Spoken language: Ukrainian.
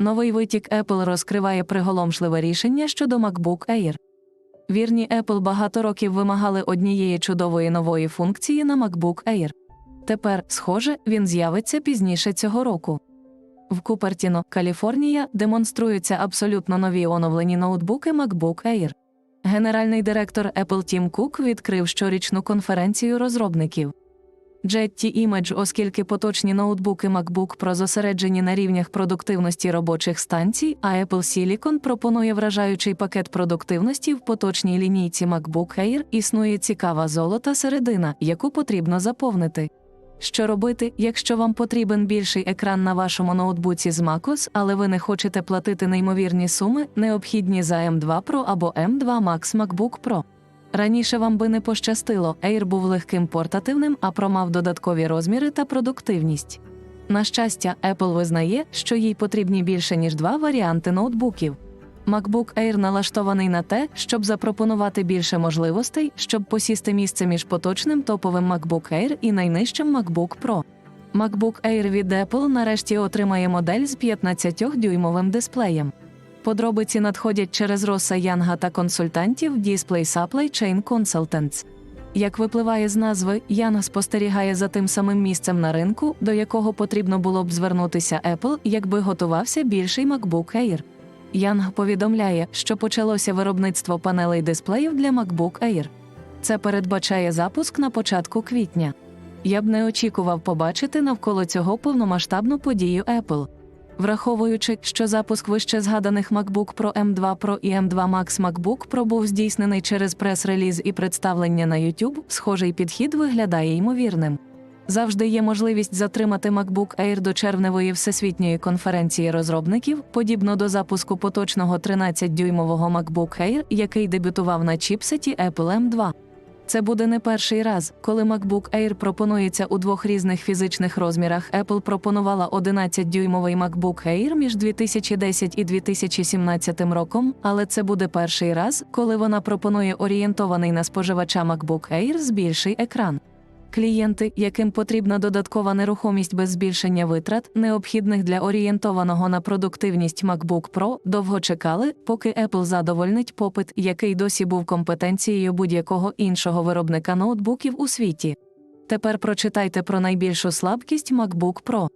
Новий витік Apple розкриває приголомшливе рішення щодо MacBook Air. Вірні Apple багато років вимагали однієї чудової нової функції на MacBook Air. Тепер, схоже, він з'явиться пізніше цього року. В Купертіно, Каліфорнія, демонструються абсолютно нові оновлені ноутбуки MacBook Air. Генеральний директор Apple Тім Кук відкрив щорічну конференцію розробників. Jetty Image, оскільки поточні ноутбуки MacBook Pro зосереджені на рівнях продуктивності робочих станцій, а Apple Silicon пропонує вражаючий пакет продуктивності в поточній лінійці MacBook Air, існує цікава золота середина, яку потрібно заповнити. Що робити, якщо вам потрібен більший екран на вашому ноутбуці з MacOS, але ви не хочете платити неймовірні суми, необхідні за M2 Pro або M2 Max MacBook Pro? Раніше вам би не пощастило, Air був легким портативним, а Pro мав додаткові розміри та продуктивність. На щастя, Apple визнає, що їй потрібні більше ніж два варіанти ноутбуків. MacBook Air налаштований на те, щоб запропонувати більше можливостей, щоб посісти місце між поточним топовим MacBook Air і найнижчим MacBook Pro. MacBook Air від Apple нарешті отримає модель з 15-дюймовим дисплеєм. Подробиці надходять через Роса Янга та консультантів Display Supply Chain Consultants. Як випливає з назви, Янг спостерігає за тим самим місцем на ринку, до якого потрібно було б звернутися Apple, якби готувався більший MacBook Air. Янг повідомляє, що почалося виробництво панелей дисплеїв для MacBook Air. Це передбачає запуск на початку квітня. Я б не очікував побачити навколо цього повномасштабну подію Apple. Враховуючи, що запуск вище згаданих MacBook Pro M2 Pro і M2 Max MacBook Pro був здійснений через прес-реліз і представлення на YouTube, схожий підхід виглядає ймовірним. Завжди є можливість затримати MacBook Air до червневої всесвітньої конференції розробників, подібно до запуску поточного 13-дюймового MacBook Air, який дебютував на чіпсеті Apple M2. Це буде не перший раз, коли MacBook Air пропонується у двох різних фізичних розмірах. Apple пропонувала 11-дюймовий MacBook Air між 2010 і 2017 роком, але це буде перший раз, коли вона пропонує орієнтований на споживача MacBook Air з більший екран. Клієнти, яким потрібна додаткова нерухомість без збільшення витрат, необхідних для орієнтованого на продуктивність MacBook Pro, довго чекали, поки Apple задовольнить попит, який досі був компетенцією будь-якого іншого виробника ноутбуків у світі. Тепер прочитайте про найбільшу слабкість MacBook Pro.